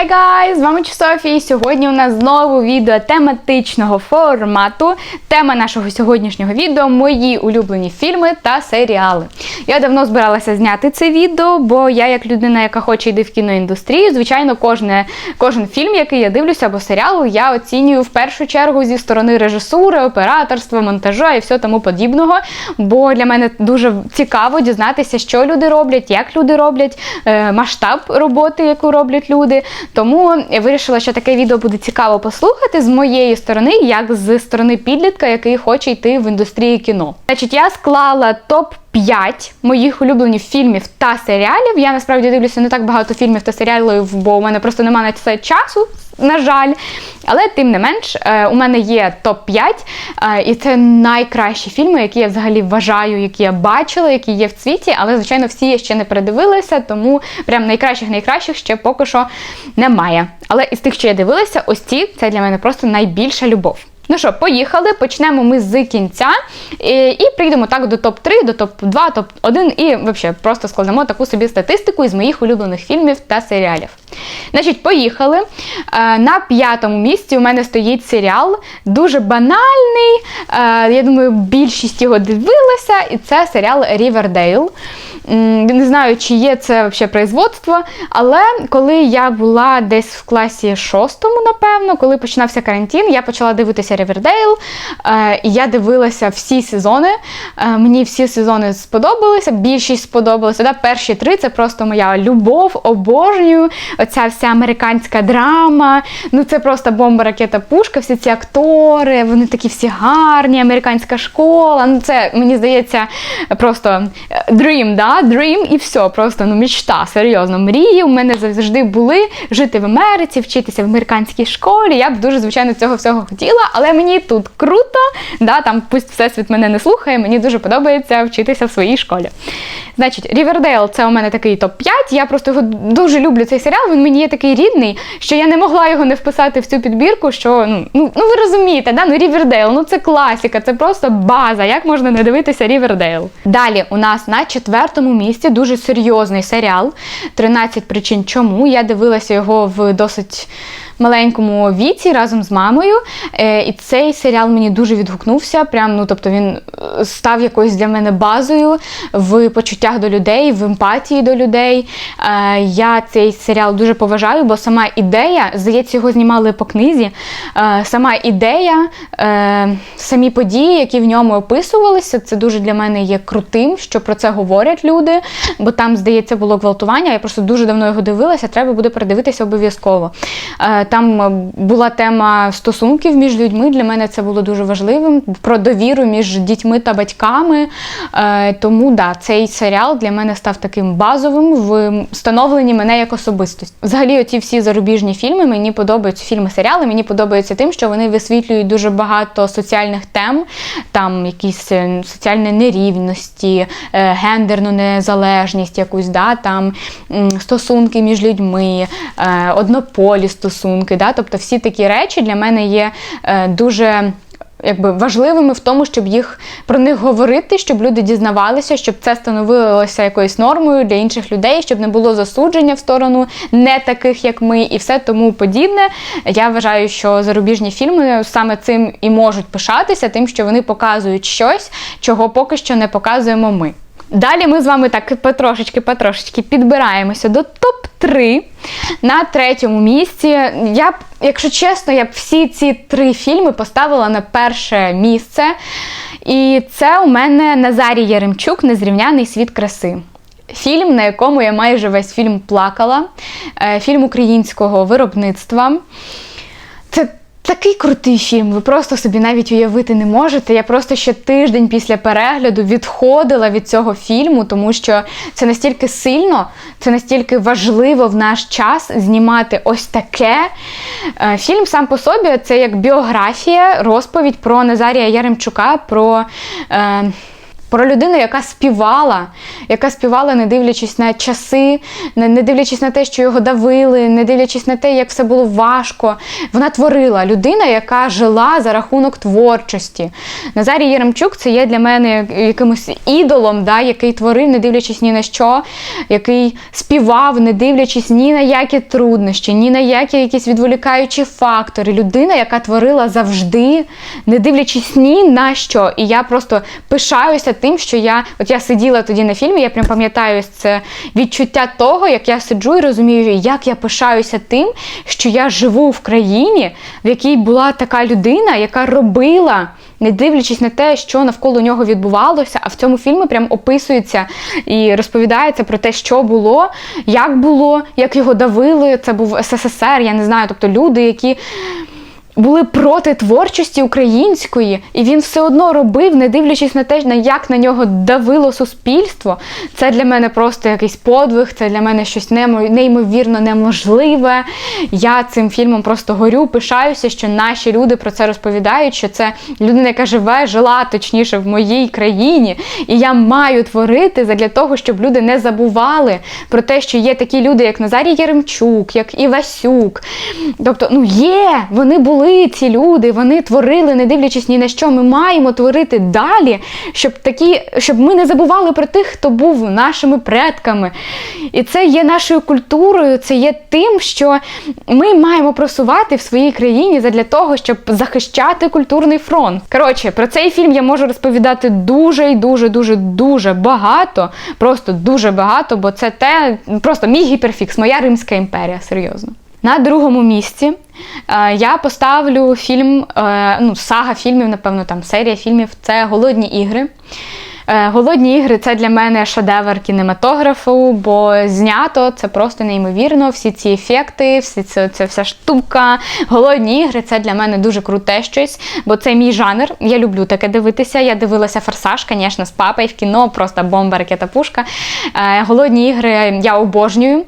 Hi guys! З вами Софія. І Сьогодні у нас знову відео тематичного формату. Тема нашого сьогоднішнього відео мої улюблені фільми та серіали. Я давно збиралася зняти це відео, бо я, як людина, яка хоче йти в кіноіндустрію, звичайно, кожне, кожен фільм, який я дивлюся або серіал, я оцінюю в першу чергу зі сторони режисури, операторства, монтажу і все тому подібного. Бо для мене дуже цікаво дізнатися, що люди роблять, як люди роблять, е, масштаб роботи, яку роблять люди. Тому я вирішила, що таке відео буде цікаво послухати з моєї сторони, як з сторони підлітка, який хоче йти в індустрію кіно. Значить, я склала топ. 5 моїх улюблених фільмів та серіалів. Я насправді дивлюся не так багато фільмів та серіалів, бо у мене просто немає на це часу, на жаль. Але тим не менш, е, у мене є топ-5, е, і це найкращі фільми, які я взагалі вважаю, які я бачила, які є в цвіті. Але, звичайно, всі я ще не передивилася, тому прям найкращих-найкращих ще поки що немає. Але із тих, що я дивилася, ось ці це для мене просто найбільша любов. Ну що, поїхали. Почнемо ми з кінця і, прийдемо так до топ-3, до топ-2, топ-1 і взагалі просто складемо таку собі статистику із моїх улюблених фільмів та серіалів. Значить, поїхали. Е, на п'ятому місці у мене стоїть серіал, дуже банальний. Е, я думаю, більшість його дивилася, і це серіал Рівердейл. Не знаю, чи є це взагалі производство, але коли я була десь в класі шостому, напевно, коли починався карантин, я почала дивитися е, і я дивилася всі сезони. Е, мені всі сезони сподобалися, більшість сподобалася. Да? Перші три це просто моя любов, обожнюю. Оця вся американська драма. Ну це просто бомба, ракета, пушка, всі ці актори, вони такі всі гарні, американська школа. Ну це мені здається просто dream, да? Dream і все, просто ну мечта, серйозно. Мрії у мене завжди були жити в Америці, вчитися в американській школі. Я б дуже, звичайно, цього всього хотіла, але мені тут круто, да, там пусть всесвіт мене не слухає, мені дуже подобається вчитися в своїй школі. Значить, Рівердейл це у мене такий топ-5. Я просто його дуже люблю цей серіал. Він мені є такий рідний, що я не могла його не вписати в цю підбірку. Що ну ну, ну ви розумієте, да? ну Рівердейл, ну це класіка, це просто база. Як можна не дивитися Рівердейл? Далі у нас на четвертому місці дуже серйозний серіал. «13 причин, чому. Я дивилася його в досить маленькому віці разом з мамою. Е, і цей серіал мені дуже відгукнувся. Прям, ну, тобто він е, став якоюсь для мене базою в почуттях до людей, в емпатії до людей. Е, я цей серіал дуже поважаю, бо сама ідея, здається, його знімали по книзі. Сама ідея, самі події, які в ньому описувалися, це дуже для мене є крутим, що про це говорять люди. Бо там, здається, було гвалтування. Я просто дуже давно його дивилася, треба буде передивитися обов'язково. Там е, була тема стосунків між людьми. Для мене це було дуже важливим. Про довіру між дітьми та батьками. Е, тому да, цей серіал для мене став таким базовим в становленні мене як особистості. Взагалі, оці всі зарубіжні фільми мені подобаються фільми, серіали. Мені подобаються тим, що вони висвітлюють дуже багато соціальних тем, там якісь е, соціальні нерівності, гендерну незалежність, якусь да, там стосунки між людьми, однополі стосунки стосунки. Да? Тобто всі такі речі для мене є е, дуже. Якби важливими в тому, щоб їх про них говорити, щоб люди дізнавалися, щоб це становилося якоюсь нормою для інших людей, щоб не було засудження в сторону не таких, як ми, і все тому подібне. Я вважаю, що зарубіжні фільми саме цим і можуть пишатися, тим, що вони показують щось, чого поки що не показуємо ми. Далі ми з вами так потрошечки-потрошечки підбираємося до топ-3. На третьому місці. Я б, якщо чесно, я б всі ці три фільми поставила на перше місце. І це у мене Назарій Яремчук Незрівняний світ краси. Фільм, на якому я майже весь фільм плакала. Е, фільм українського виробництва. Це Такий крутий фільм, ви просто собі навіть уявити не можете. Я просто ще тиждень після перегляду відходила від цього фільму, тому що це настільки сильно, це настільки важливо в наш час знімати ось таке. Е, фільм сам по собі це як біографія, розповідь про Назарія Яремчука, про. Е, Про людину, яка співала, яка співала, не дивлячись на часи, не, дивлячись на те, що його давили, не дивлячись на те, як все було важко. Вона творила людина, яка жила за рахунок творчості. Назарій Єремчук це є для мене якимось ідолом, да, який творив, не дивлячись ні на що, який співав, не дивлячись ні на які труднощі, ні на які якісь відволікаючі фактори. Людина, яка творила завжди, не дивлячись ні на що. І я просто пишаюся тим, що я от я сиділа тоді на фільмі, я прям пам'ятаю це відчуття того, як я сиджу і розумію, як я пишаюся тим, що я живу в країні, в якій була така людина, яка робила. Не дивлячись на те, що навколо нього відбувалося, а в цьому фільмі прям описується і розповідається про те, що було, як було, як його давили. Це був СССР, я не знаю, тобто люди, які були проти творчості української, і він все одно робив, не дивлячись на те, як на нього давило суспільство. Це для мене просто якийсь подвиг, це для мене щось неймовірно неможливе. Я цим фільмом просто горю, пишаюся, що наші люди про це розповідають, що це людина, яка живе, жила точніше в моїй країні. І я маю творити для того, щоб люди не забували про те, що є такі люди, як Назарій Єремчук, як Івасюк. Тобто, ну є, вони були були ці люди, вони творили, не дивлячись ні на що. Ми маємо творити далі, щоб такі, щоб ми не забували про тих, хто був нашими предками. І це є нашою культурою, це є тим, що ми маємо просувати в своїй країні для того, щоб захищати культурний фронт. Коротше, про цей фільм я можу розповідати дуже і дуже, дуже, дуже багато. Просто дуже багато, бо це те, просто мій гіперфікс, моя Римська імперія, серйозно. На другому місці я поставлю фільм, е, ну, сага фільмів, напевно, там серія фільмів це Голодні ігри. Е, Голодні ігри це для мене шедевр кінематографу, бо знято це просто неймовірно. Всі ці ефекти, всі це, це вся штука. Голодні ігри це для мене дуже круте щось, бо це мій жанр. Я люблю таке дивитися. Я дивилася форсаж, звісно, з папою в кіно, просто бомба, ракета, пушка. Голодні ігри я обожнюю.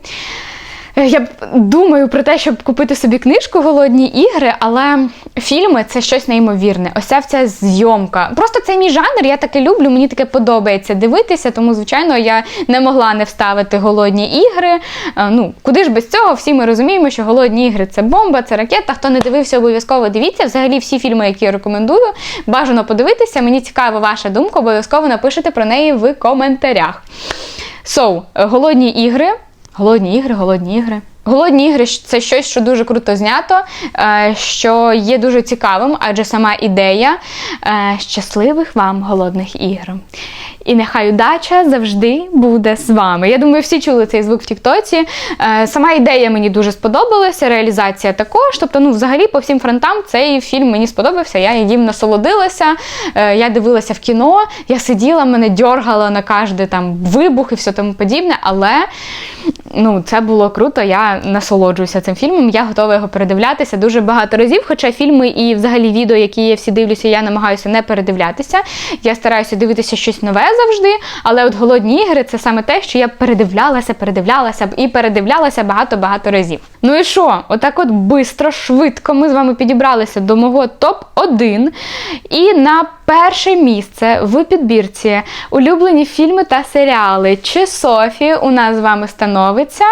Е, я думаю про те, щоб купити собі книжку Голодні ігри, але фільми це щось неймовірне. Ось ця зйомка. Просто це мій жанр, я таке люблю, мені таке подобається дивитися, тому, звичайно, я не могла не вставити голодні ігри. Е, ну, куди ж без цього? Всі ми розуміємо, що голодні ігри це бомба, це ракета. Хто не дивився, обов'язково дивіться. Взагалі, всі фільми, які я рекомендую, бажано подивитися. Мені цікава ваша думка, обов'язково напишите про неї в коментарях. So, голодні ігри. Голодні ігри, голодні ігри. Голодні ігри це щось, що дуже круто знято, е, що є дуже цікавим, адже сама ідея е, щасливих вам голодних ігр. І нехай удача завжди буде з вами. Я думаю, всі чули цей звук в Тіктоці. Е, сама ідея мені дуже сподобалася, реалізація також. Тобто, ну, взагалі, по всім фронтам цей фільм мені сподобався. Я їм насолодилася, я дивилася в кіно, я сиділа, мене дьоргала на кожний там вибух і все тому подібне, але ну, це було круто. Я насолоджуюся цим фільмом. Я готова його передивлятися дуже багато разів. Хоча фільми і взагалі відео, які я всі дивлюся, я намагаюся не передивлятися. Я стараюся дивитися щось нове завжди. Але от голодні ігри це саме те, що я передивлялася, передивлялася і передивлялася багато-багато разів. Ну і що? Отак, от бистро, швидко ми з вами підібралися до мого топ-1. І на перше місце в підбірці улюблені фільми та серіали. Чи Софі у нас з вами становиться?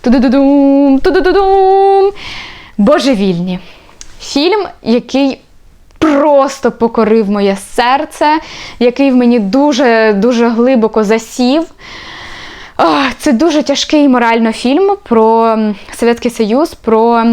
Ту-ду-ду-дум, ту-ду-ду-дум. Божевільні. Фільм, який просто покорив моє серце, який в мені дуже-дуже глибоко засів. Це дуже тяжкий морально фільм про Совєтський Союз, про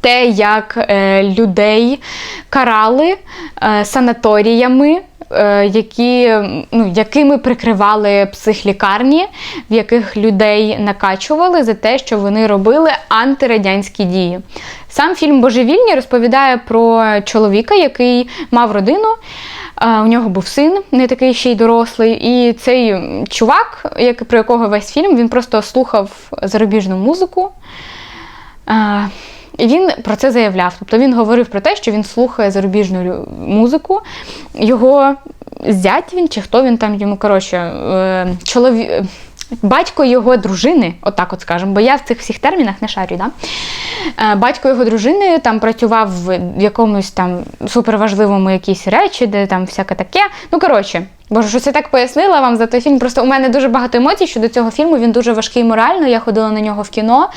те, як е, людей карали е, санаторіями. Е, які, ну, якими прикривали психлікарні, в яких людей накачували за те, що вони робили антирадянські дії. Сам фільм Божевільні розповідає про чоловіка, який мав родину. У нього був син, не такий ще й дорослий, і цей чувак, як, про якого весь фільм, він просто слухав зарубіжну музику. І він про це заявляв. Тобто він говорив про те, що він слухає зарубіжну музику. Його зять він чи хто він там йому коротше, е, чоловік. Батько його дружини, отак от скажемо, бо я в цих всіх термінах не шарю. Да? Е, батько його дружини там працював в якомусь там суперважливому якійсь речі, де там всяке таке. Ну, коротше, Боже, що це так пояснила вам за той фільм. Просто у мене дуже багато емоцій щодо цього фільму. Він дуже важкий морально. Я ходила на нього в кіно.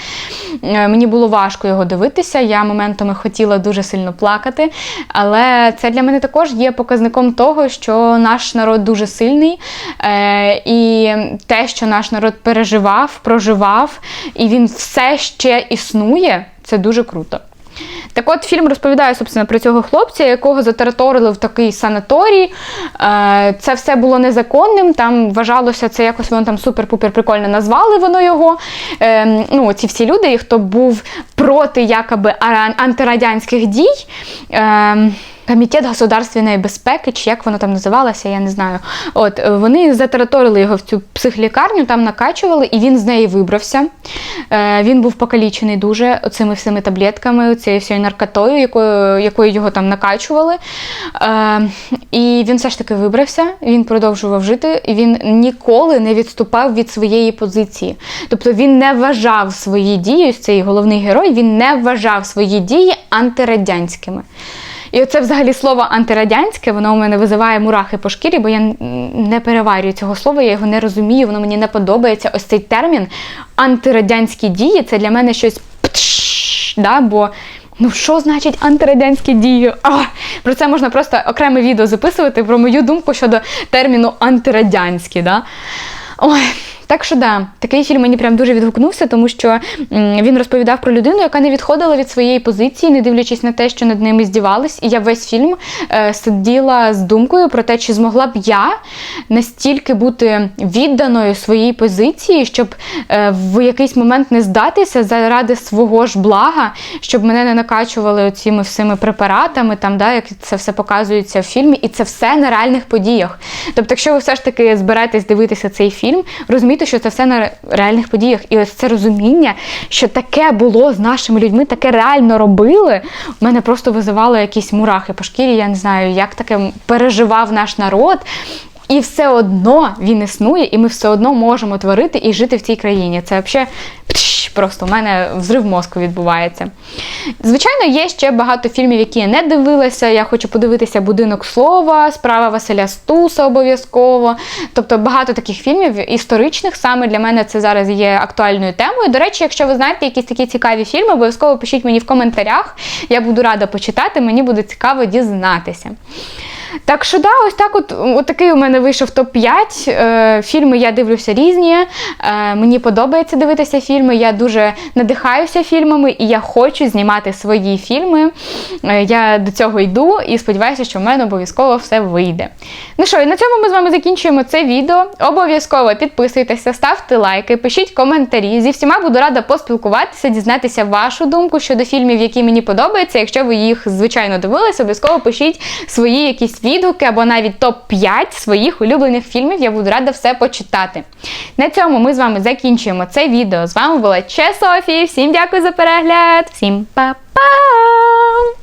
Е, Мені було важко його дивитися. Я моментами хотіла дуже сильно плакати. Але це для мене також є показником того, що наш народ дуже сильний. Е, І те, що наш народ переживав, проживав, і він все ще існує, це дуже круто. Так от фільм розповідає собственно, про цього хлопця, якого затараторили в такий санаторій. Е, Це все було незаконним. Там вважалося, це якось воно там супер-пупер прикольно назвали воно його. Е, Ну, ці всі люди, хто був проти якоби антирадянських дій. Комітет государственної безпеки, чи як воно там називалося, я не знаю. От е, вони затараторили його в цю психлікарню, там накачували, і він з неї вибрався. Е, він був покалічений дуже оцими всіми таблетками, цією всією наркотою, якою, якою його там накачували. Е, і він все ж таки вибрався, він продовжував жити, і він ніколи не відступав від своєї позиції. Тобто він не вважав свої дії, цей головний герой, він не вважав свої дії антирадянськими. І оце взагалі слово антирадянське, воно у мене визиває мурахи по шкірі, бо я не переварюю цього слова, я його не розумію, воно мені не подобається. Ось цей термін антирадянські дії це для мене щось птш, да, бо. Ну, що значить антирадянські дії? А, про це можна просто окреме відео записувати про мою думку щодо терміну антирадянські. Да? Ой, так що да, такий фільм мені прям дуже відгукнувся, тому що він розповідав про людину, яка не відходила від своєї позиції, не дивлячись на те, що над ними здівались. І я весь фільм е, сиділа з думкою про те, чи змогла б я настільки бути відданою своїй позиції, щоб е, в якийсь момент не здатися заради свого ж блага, щоб мене не накачували цими всіми препаратами, там, да, як це все показується в фільмі, і це все на реальних подіях. Тобто, якщо ви все ж таки зберетесь дивитися цей фільм, розумійте, що це все на реальних подіях. І ось це розуміння, що таке було з нашими людьми, таке реально робили, У мене просто визивало якісь мурахи по шкірі. Я не знаю, як таке переживав наш народ. І все одно він існує, і ми все одно можемо творити і жити в цій країні. Це взагалі просто у мене взрив мозку відбувається. Звичайно, є ще багато фільмів, які я не дивилася. Я хочу подивитися Будинок слова, справа Василя Стуса обов'язково. Тобто багато таких фільмів історичних саме для мене це зараз є актуальною темою. До речі, якщо ви знаєте якісь такі цікаві фільми, обов'язково пишіть мені в коментарях. Я буду рада почитати, мені буде цікаво дізнатися. Так що да, ось так от, от такий у мене вийшов топ-5. Е, фільми я дивлюся різні. Е, мені подобається дивитися фільми. Я дуже надихаюся фільмами і я хочу знімати свої фільми. Е, я до цього йду і сподіваюся, що в мене обов'язково все вийде. Ну що, і на цьому ми з вами закінчуємо це відео. Обов'язково підписуйтеся, ставте лайки, пишіть коментарі. Зі всіма буду рада поспілкуватися, дізнатися вашу думку щодо фільмів, які мені подобаються. Якщо ви їх, звичайно, дивилися, обов'язково пишіть свої якісь відгуки або навіть топ-5 своїх улюблених фільмів. Я буду рада все почитати. На цьому ми з вами закінчуємо це відео. З вами була Че Софі. Всім дякую за перегляд. Всім па-па!